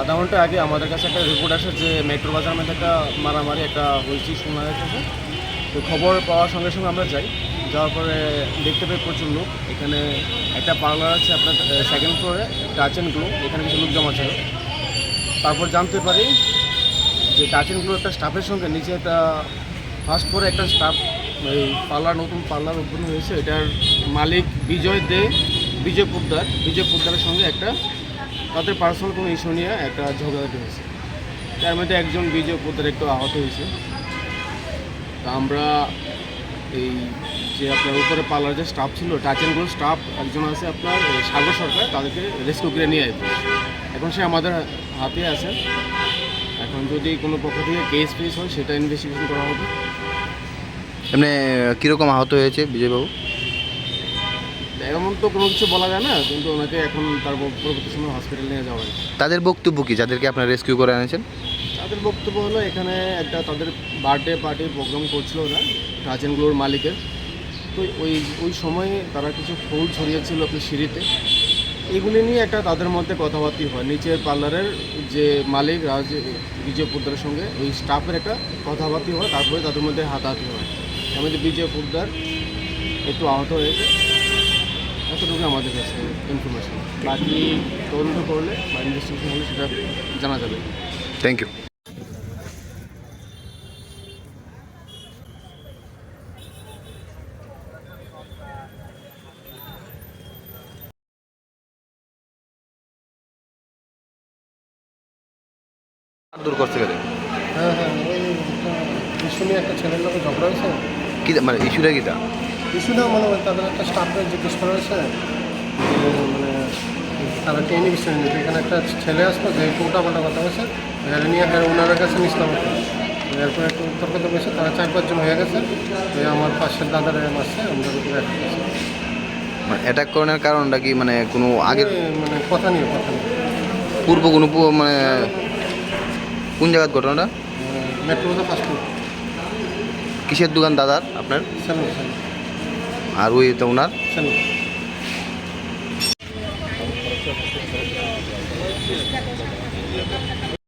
আধা ঘণ্টা আগে আমাদের কাছে একটা রিপোর্ট আসে যে মেট্রো বাজার মধ্যে একটা মারামারি, একটা হয়েছে শোনা যাচ্ছে। তো খবর পাওয়ার সঙ্গে সঙ্গে আমরা যাই। যাওয়ার পরে দেখতে পাই প্রচুর লোক। এখানে একটা পার্লার আছে আপনার সেকেন্ড ফ্লোরে টাচ অ্যান্ড গ্লো এখানে কিছু লোক জমা ছিল। তারপর জানতে পারি যে টাচ অ্যান্ড গ্লো একটা স্টাফের সঙ্গে, নিচে একটা ফার্স্ট ফ্লোরে একটা স্টাফ এই পার্লার নতুন পার্লার ওপেন হয়েছে। এটার মালিক বিজয় দে, বিজয় পোদ্দার। বিজয় পোদ্দারের সঙ্গে একটা তাদের পার্সোনাল কোনো ইস্যু নিয়ে একটা ঝগড়াঝাটি হয়েছে। তার মধ্যে একজন বিজয় পোদ্দার একটু আহত হয়েছে। তা আমরা এই যে আপনার উপরে পার্লার যে স্টাফ ছিল টাচ অ্যান্ড স্টাফ একজন আছে আপনার সাগর সরকার, তাদেরকে রেস্কিউ করে নিয়ে আসবে। এখন সে আমাদের হাতে আছে। এখন যদি কোনো পক্ষ থেকে কেস ফেস হয়, সেটা ইনভেস্টিগেশন করা হবে। এমনি কীরকম আহত হয়েছে বিজয়বাবু? এমন তো কোনো কিছু বলা যায় না কিন্তু ওনাকে এখন তার পরবর্তী সময় হসপিটাল নিয়ে যাওয়া হয় তাদের বক্তব্য কি? যাদেরকে আপনারা রেস্কিউ করে এনেছেন? তাদের বক্তব্য হলো এখানে একটা তাদের বার্থডে পার্টির প্রোগ্রাম করছিল ওরা টাচ অ্যান্ড গ্লোর মালিকের। তো ওই ওই সময়ে তারা কিছু ফুল ছড়িয়েছিল আপনি সিঁড়িতে। এগুলি নিয়ে একটা তাদের মধ্যে কথাবার্তি হয়। নিচের পার্লারের যে মালিক রাজ বিজয় পোদ্দারের সঙ্গে ওই স্টাফের একটা কথাবার্তি হয়। তারপরে তাদের মধ্যে হাতাহাতি হয়। মধ্যে বিজয় পোদ্দার একটু আহত হয়েছে। এতটুকু আমাদের কাছে ইনফরমেশন বাকি তদন্ত করলে বা ইনভেস্টিগেশন হলে সেটা জানা যাবে। থ্যাংক ইউ দূর করতে গেলে? হ্যাঁ হ্যাঁ ওই একটা ছেলের লোকে ঝগড়া হয়েছে। কি মানে ইস্যুটা কিটা ইস্যুটা মনে তাদের একটা স্টাফকে জিজ্ঞেস করা হয়েছে মানে তারা ট্রেনিং বিষয় নিতে এখানে একটা ছেলে আসতো যে একটু উল্টাপাল্টা কথা বলছে এখানে নিয়ে হ্যাঁ ওনার কাছে নিছিলাম এরপর একটু তর্ক হয়েছে তারা চার পাঁচজন হয়ে গেছে ওই আমার পাশের দাদারা মাসে আমাদের উপরে মানে অ্যাটাক করানোর কারণটা কি মানে কোনো আগের মানে কথা নিয়ে কথা নিয়ে পূর্ব কোনো মানে কোন জায়গার ঘটনাটা? মেট্রো ফুড কিসের দোকান দাদার আপনার? আর ওই তো ওনার?